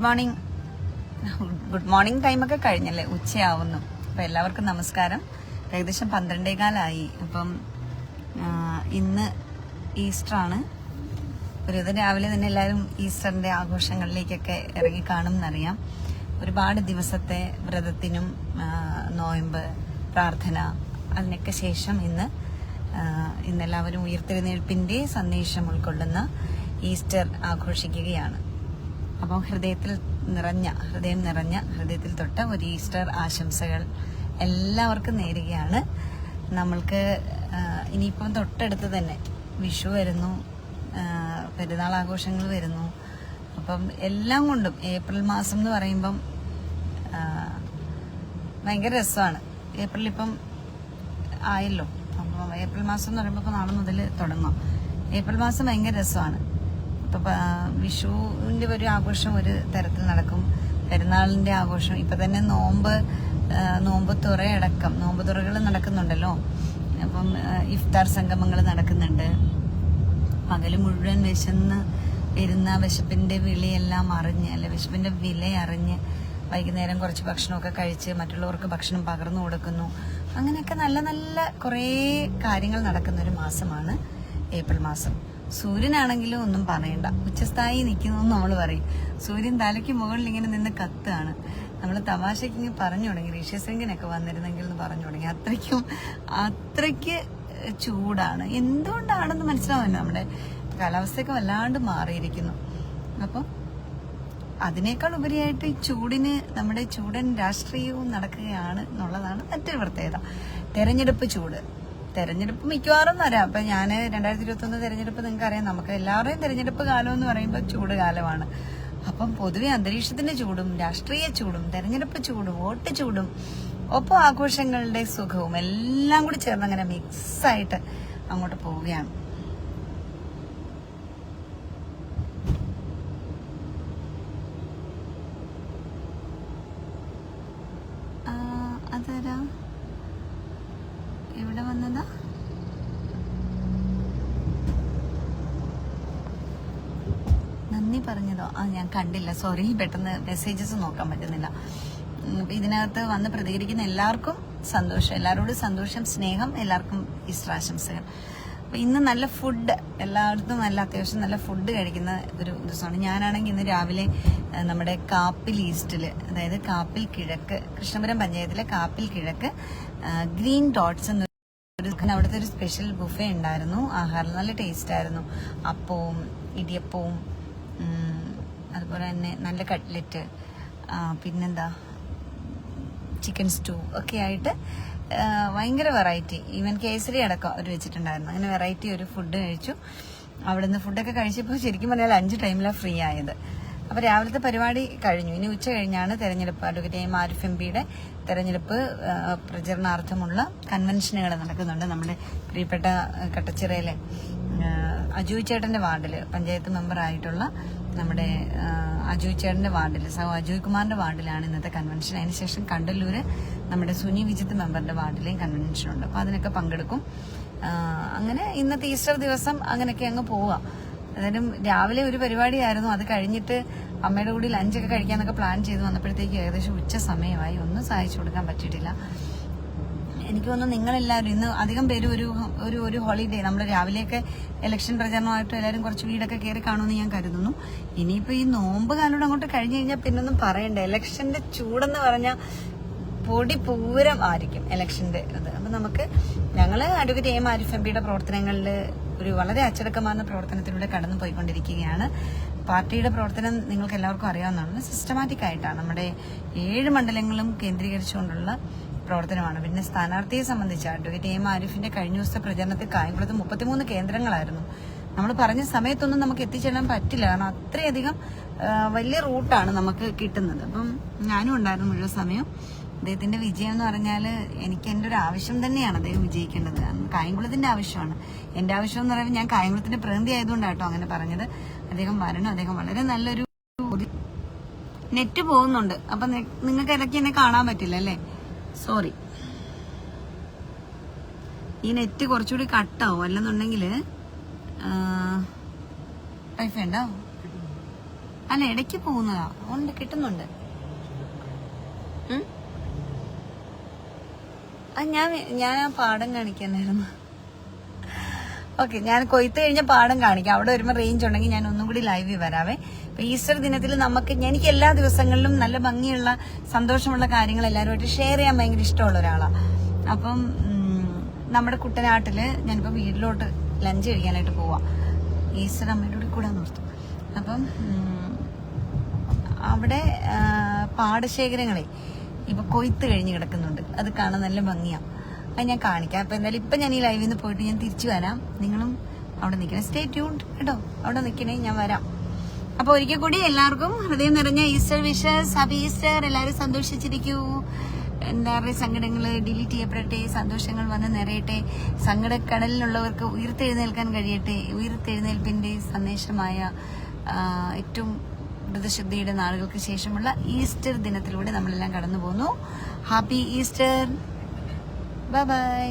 Good morning. Good morning ടൈമൊക്കെ കഴിഞ്ഞല്ലേ? ഉച്ചയാവുന്നു. അപ്പം എല്ലാവർക്കും നമസ്കാരം. ഏകദേശം പന്ത്രണ്ടേകാലായി. അപ്പം ഇന്ന് ഈസ്റ്ററാണ് ഒരു രാവിലെ തന്നെ എല്ലാവരും ഈസ്റ്ററിന്റെ ആഘോഷങ്ങളിലേക്കൊക്കെ ഇറങ്ങി കാണും എന്നറിയാം ഒരുപാട് ദിവസത്തെ വ്രതത്തിനും നോയമ്പ് പ്രാർത്ഥന അതിനൊക്കെ ശേഷം ഇന്ന് ഇന്നെല്ലാവരും ഉയർത്തെഴുന്നേൽപ്പിന്റെ സന്ദേശം ഉൾക്കൊള്ളുന്ന ഈസ്റ്റർ ആഘോഷിക്കുകയാണ്. അപ്പം ഹൃദയത്തിൽ നിറഞ്ഞ ഹൃദയം നിറഞ്ഞ ഹൃദയത്തിൽ തൊട്ട ഒരു ഈസ്റ്റർ ആശംസകൾ എല്ലാവർക്കും നേരുകയാണ്. നമ്മൾക്ക് ഇനിയിപ്പം തൊട്ടടുത്ത് തന്നെ വിഷു വരുന്നു പെരുന്നാൾ ആഘോഷങ്ങൾ വരുന്നു. അപ്പം എല്ലാം കൊണ്ടും ഏപ്രിൽ മാസം എന്ന് പറയുമ്പം ഭയങ്കര രസമാണ്. ഏപ്രിൽ ഇപ്പം ആയല്ലോ. അപ്പം ഏപ്രിൽ മാസം എന്ന് പറയുമ്പോൾ ഇപ്പം നാളെ മുതൽ തുടങ്ങും. ഏപ്രിൽ മാസം ഭയങ്കര രസമാണ്. ഇപ്പം വിഷുവിന്റെ ഒരു ആഘോഷം ഒരു തരത്തിൽ നടക്കും. പെരുന്നാളിന്റെ ആഘോഷം. ഇപ്പം തന്നെ നോമ്പ് നോമ്പ് തുറയടക്കം. നോമ്പ് തുറകൾ നടക്കുന്നുണ്ടല്ലോ. അപ്പം ഇഫ്താർ സംഗമങ്ങൾ നടക്കുന്നുണ്ട്. പകൽ മുഴുവൻ വിശന്ന് വരുന്ന വിശപ്പിന്റെ വിളിയെല്ലാം അറിഞ്ഞ് അല്ലെ വിശപ്പിന്റെ വില അറിഞ്ഞ് വൈകുന്നേരം കുറച്ച് ഭക്ഷണമൊക്കെ കഴിച്ച് മറ്റുള്ളവർക്ക് ഭക്ഷണം പകർന്നു കൊടുക്കുന്നു. അങ്ങനെയൊക്കെ നല്ല നല്ല കുറേ കാര്യങ്ങൾ നടക്കുന്ന ഒരു മാസമാണ് ഏപ്രിൽ മാസം. സൂര്യനാണെങ്കിലും ഒന്നും പറയണ്ട. ഉച്ചസ്ഥായി നിൽക്കുന്നു നമ്മൾ പറയും. സൂര്യൻ തലയ്ക്ക് മുകളിൽ ഇങ്ങനെ നിന്ന് കത്താണ്. നമ്മൾ തമാശയ്ക്ക് ഇങ്ങനെ പറഞ്ഞു തുടങ്ങി. ഋഷ്യശൃംഗനൊക്കെ വന്നിരുന്നെങ്കിൽ എന്ന് പറഞ്ഞു തുടങ്ങി. അത്രയ്ക്കും അത്രയ്ക്ക് ചൂടാണ്. എന്തുകൊണ്ടാണെന്ന് മനസ്സിലാവില്ല നമ്മുടെ കാലാവസ്ഥയൊക്കെ വല്ലാണ്ട് മാറിയിരിക്കുന്നു. അപ്പം അതിനേക്കാൾ ഉപരിയായിട്ട് ഈ ചൂടിന് നമ്മുടെ ചൂടൻ രാഷ്ട്രീയവും നടക്കുകയാണ് എന്നുള്ളതാണ് മറ്റൊരു പ്രത്യേകത. തെരഞ്ഞെടുപ്പ് ചൂട്. തെരഞ്ഞെടുപ്പ് മിക്കവാറും വരാം. അപ്പൊ ഞാൻ രണ്ടായിരത്തി ഇരുപത്തി ഒന്ന് തെരഞ്ഞെടുപ്പ് നിങ്ങൾക്ക് അറിയാം നമുക്ക് എല്ലാവരുടെയും തെരഞ്ഞെടുപ്പ് കാലം എന്ന് പറയുമ്പോൾ ചൂട് കാലമാണ്. അപ്പം പൊതുവെ അന്തരീക്ഷത്തിന്റെ ചൂടും രാഷ്ട്രീയ ചൂടും തെരഞ്ഞെടുപ്പ് ചൂടും വോട്ട് ചൂടും ഒപ്പം ആഘോഷങ്ങളുടെ സുഖവും എല്ലാം കൂടി ചേർന്ന് അങ്ങനെ മിക്സ് ആയിട്ട് അങ്ങോട്ട് പോവുകയാണ്. പറഞ്ഞതോ? ആ ഞാൻ കണ്ടില്ല. സോറി പെട്ടെന്ന് മെസ്സേജസ് നോക്കാൻ പറ്റുന്നില്ല. ഇതിനകത്ത് വന്ന് പ്രതികരിക്കുന്ന എല്ലാവർക്കും സന്തോഷം. എല്ലാവരോടും സന്തോഷം സ്നേഹം എല്ലാവർക്കും ഇഷ്ടാശംസകൾ അപ്പൊ ഇന്ന് നല്ല ഫുഡ് എല്ലായിടത്തും നല്ല അത്യാവശ്യം നല്ല ഫുഡ് കഴിക്കുന്ന ഒരു ദിവസമാണ്. ഞാനാണെങ്കിൽ ഇന്ന് രാവിലെ നമ്മുടെ കാപ്പിൽ ഈസ്റ്റിൽ അതായത് കാപ്പിൽ കിഴക്ക് കൃഷ്ണപുരം പഞ്ചായത്തിലെ കാപ്പിൽ കിഴക്ക് ഗ്രീൻ ഡോട്ട്സ് എന്ന ഒരു അവിടുത്തെ ഒരു സ്പെഷ്യൽ ബുഫേ ഉണ്ടായിരുന്നു. ആഹാരം നല്ല ടേസ്റ്റ് ആയിരുന്നു. അപ്പവും ഇടിയപ്പവും അതുപോലെ തന്നെ നല്ല കട്ട്ലറ്റ് പിന്നെന്താ ചിക്കൻ സ്റ്റൂ ഒക്കെ ആയിട്ട് ഭയങ്കര വെറൈറ്റി. ഈവൻ കേസരി അടക്കം അവർ വെച്ചിട്ടുണ്ടായിരുന്നു. അങ്ങനെ വെറൈറ്റി ഒരു ഫുഡ് കഴിച്ചു. അവിടുന്ന് ഫുഡൊക്കെ കഴിച്ചപ്പോൾ ശരിക്കും പറഞ്ഞാൽ അഞ്ച് ടൈമിലാണ് ഫ്രീ ആയത്. അപ്പോൾ രാവിലത്തെ പരിപാടി കഴിഞ്ഞു. ഇനി ഉച്ച കഴിഞ്ഞാണ് തെരഞ്ഞെടുപ്പ് അഡ്വക്കേറ്റ് എം ആരിഫ് എം പിയുടെ തെരഞ്ഞെടുപ്പ് പ്രചരണാർത്ഥമുള്ള കൺവെൻഷനുകൾ നടക്കുന്നുണ്ട്. നമ്മുടെ പ്രിയപ്പെട്ട കട്ടച്ചിറയിലെ അജു ചേട്ടന്റെ വാർഡിൽ പഞ്ചായത്ത് മെമ്പർ ആയിട്ടുള്ള നമ്മുടെ അജു ചേട്ടന്റെ വാർഡിൽ സഹോ അജോയ് കുമാറിന്റെ വാർഡിലാണ് ഇന്നത്തെ കൺവെൻഷൻ അതിനുശേഷം കണ്ടല്ലൂര് നമ്മുടെ സുനി വിജിത്ത് മെമ്പറിന്റെ വാർഡിലെയും കൺവെൻഷൻ ഉണ്ട്. അപ്പൊ അതിനൊക്കെ പങ്കെടുക്കും. അങ്ങനെ ഇന്നത്തെ ഈസ്റ്റർ ദിവസം അങ്ങനെയൊക്കെ അങ്ങ് പോവാം എന്തായാലും രാവിലെ ഒരു പരിപാടിയായിരുന്നു. അത് കഴിഞ്ഞിട്ട് അമ്മയുടെ കൂടി ലഞ്ചൊക്കെ കഴിക്കാന്നൊക്കെ പ്ലാൻ ചെയ്ത് വന്നപ്പോഴത്തേക്ക് ഏകദേശം ഉച്ച സമയമായി. ഒന്നും സഹായിച്ചു കൊടുക്കാൻ പറ്റിയിട്ടില്ല. എനിക്ക് തോന്നുന്നു നിങ്ങളെല്ലാവരും ഇന്ന് അധികം പേര് ഒരു ഒരു ഒരു ഹോളിഡേ നമ്മൾ രാവിലെയൊക്കെ ഇലക്ഷൻ പ്രചരണമായിട്ട് എല്ലാവരും കുറച്ച് വീടൊക്കെ കയറി കാണുമെന്ന് ഞാൻ കരുതുന്നു. ഇനിയിപ്പോൾ ഈ നോമ്പ് കാലോട് അങ്ങോട്ട് കഴിഞ്ഞ് കഴിഞ്ഞാൽ പിന്നൊന്നും പറയണ്ട. ഇലക്ഷന്റെ ചൂടെന്ന് പറഞ്ഞാൽ പൊടി പൂരം ആയിരിക്കും. ഇലക്ഷന്റെ ഇത്. അപ്പം നമുക്ക് ഞങ്ങൾ അഡ്വക്കേറ്റ് എം ആരിഫ് എം പിയുടെ പ്രവർത്തനങ്ങളിൽ ഒരു വളരെ അച്ചടക്കമാർന്ന പ്രവർത്തനത്തിലൂടെ കടന്നു പോയിക്കൊണ്ടിരിക്കുകയാണ് പാർട്ടിയുടെ പ്രവർത്തനം നിങ്ങൾക്ക് എല്ലാവർക്കും അറിയാവുന്നതാണ്. സിസ്റ്റമാറ്റിക് ആയിട്ടാണ്. നമ്മുടെ ഏഴ് മണ്ഡലങ്ങളും കേന്ദ്രീകരിച്ചുകൊണ്ടുള്ള പ്രവർത്തനമാണ്. പിന്നെ സ്ഥാനാർത്ഥിയെ സംബന്ധിച്ച് അഡ്വക്കേറ്റ് എം ആരിഫിന്റെ കഴിഞ്ഞ ദിവസത്തെ പ്രചരണത്തിൽ കായംകുളത്ത് മുപ്പത്തിമൂന്ന് കേന്ദ്രങ്ങളായിരുന്നു. നമ്മൾ പറഞ്ഞ സമയത്തൊന്നും നമുക്ക് എത്തിച്ചേരാൻ പറ്റില്ല. കാരണം അത്രയധികം വലിയ റൂട്ടാണ് നമുക്ക് കിട്ടുന്നത്. അപ്പം ഞാനും ഉണ്ടായിരുന്നു മുഴുവൻ സമയം. അദ്ദേഹത്തിന്റെ വിജയം എന്ന് പറഞ്ഞാൽ എനിക്ക് എന്റെ ഒരു ആവശ്യം തന്നെയാണ് അദ്ദേഹം വിജയിക്കേണ്ടത്. കാരണം കായംകുളത്തിന്റെ ആവശ്യമാണ്. എന്റെ ആവശ്യം എന്ന് പറയുമ്പോൾ ഞാൻ കായംകുളത്തിന്റെ പ്രതിനിധി ആയതുകൊണ്ടാണ് കേട്ടോ അങ്ങനെ പറഞ്ഞത്. അദ്ദേഹം വരണം. അദ്ദേഹം വളരെ നല്ലൊരു നെറ്റ് പോകുന്നുണ്ട്. അപ്പൊ നിങ്ങൾക്ക് ഇടയ്ക്ക് എന്നെ കാണാൻ പറ്റില്ല അല്ലേ? സോറി ഈ നെറ്റ് കുറച്ചുകൂടി കട്ടാവും അല്ലെന്നുണ്ടെങ്കിൽ വൈഫൈ ഉണ്ടോ? അല്ല ഇടയ്ക്ക് പോകുന്നതാ. ഉണ്ട് കിട്ടുന്നുണ്ട്. ഉം? ഞാൻ ഞാൻ ആ പാടം കാണിക്കാനായിരുന്നു. ഓക്കെ ഞാൻ കൊയ്ത്ത് കഴിഞ്ഞ പാടം കാണിക്കാം. അവിടെ വരുമ്പോൾ റേഞ്ച് ഉണ്ടെങ്കിൽ ഞാൻ ഒന്നും കൂടി ലൈവിൽ വരാവേ. അപ്പൊ ഈസ്റ്റർ ദിനത്തിൽ നമുക്ക് എനിക്ക് എല്ലാ ദിവസങ്ങളിലും നല്ല ഭംഗിയുള്ള സന്തോഷമുള്ള കാര്യങ്ങൾ എല്ലാവരുമായിട്ട് ഷെയർ ചെയ്യാൻ ഭയങ്കര ഇഷ്ടമുള്ള ഒരാളാണ് അപ്പം നമ്മുടെ കുട്ടനാട്ടിൽ ഞാനിപ്പോൾ വീട്ടിലോട്ട് ലഞ്ച് കഴിക്കാനായിട്ട് പോവാം. ഈസ്റ്റർ അമ്മയുടെ കൂടെ കൂടാൻ നിർത്തും. അപ്പം അവിടെ പാടശേഖരങ്ങളെ ഇപ്പൊ കൊയ്ത്ത് കഴിഞ്ഞ് കിടക്കുന്നുണ്ട്. അത് കാണാൻ നല്ല ഭംഗിയാ. അത് ഞാൻ കാണിക്കാം. അപ്പൊ എന്തായാലും ഇപ്പൊ ഞാൻ ഈ ലൈവിൽ നിന്ന് പോയിട്ട് ഞാൻ തിരിച്ചു വരാം. നിങ്ങളും അവിടെ നിൽക്കണം. സ്റ്റേ ട്യൂൺഡ് കേട്ടോ. അവിടെ നിൽക്കണേ. ഞാൻ വരാം. അപ്പൊ ഒരിക്കൽ കൂടി എല്ലാവർക്കും ഹൃദയം നിറഞ്ഞ ഈസ്റ്റർ വിഷസ്. ഹാപ്പി ഈസ്റ്റർ എല്ലാവരും സന്തോഷിച്ചിരിക്കൂ. എന്താ പറയുക സങ്കടങ്ങൾ ഡിലീറ്റ് ചെയ്യപ്പെടട്ടെ. സന്തോഷങ്ങൾ വന്ന് നിറയട്ടെ. സങ്കടക്കടലിലുള്ളവർക്ക് ഉയർത്തെഴുന്നേൽക്കാൻ കഴിയട്ടെ. ഉയർത്തെഴുന്നേൽപ്പിന്റെ സന്ദേശമായ ഏറ്റവും വ്രതശുദ്ധിയുടെ നാളുകൾക്ക് ശേഷമുള്ള ഈസ്റ്റർ ദിനത്തിലൂടെ നമ്മളെല്ലാം കടന്നു പോകുന്നു ഹാപ്പി ഈസ്റ്റർ ബൈ ബൈ